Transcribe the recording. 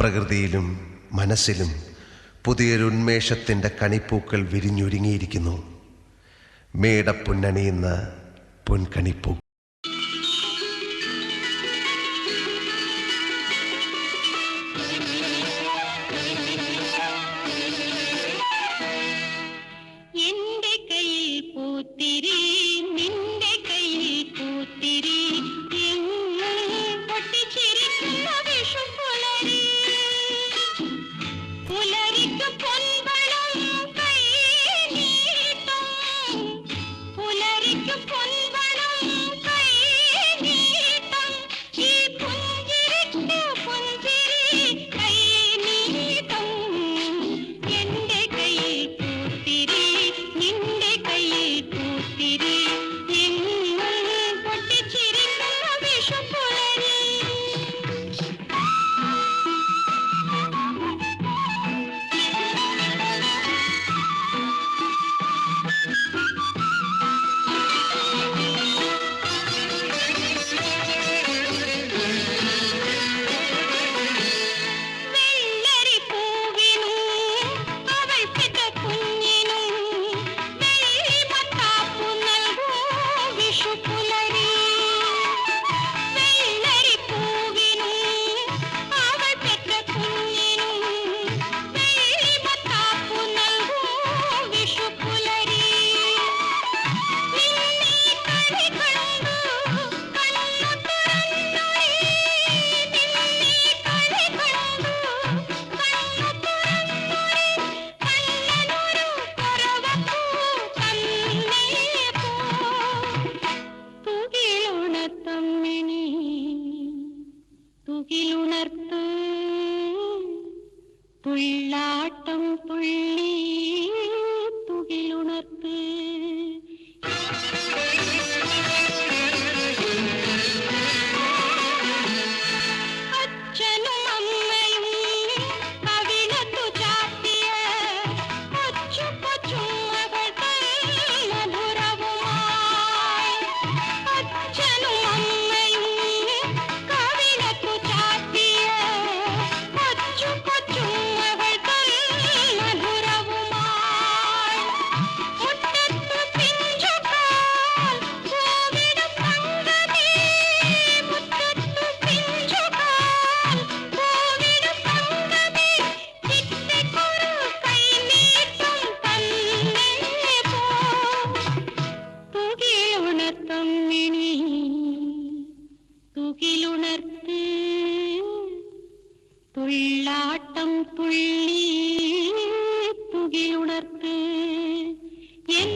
പ്രകൃതിയിലും മനസ്സിലും പുതിയൊരുന്മേഷത്തിന്റെ കണിപ്പൂക്കൾ വിരിഞ്ഞൊരുങ്ങിയിരിക്കുന്നു. മേടപ്പുന്നണിയുന്ന പൊൻകണിപ്പൂക്കൾ. புள்ளாட்டம் புள்ளி துகிலுணர்த்து துள்ளாட்டம் துள்ளி துகிலுணர்த்து என்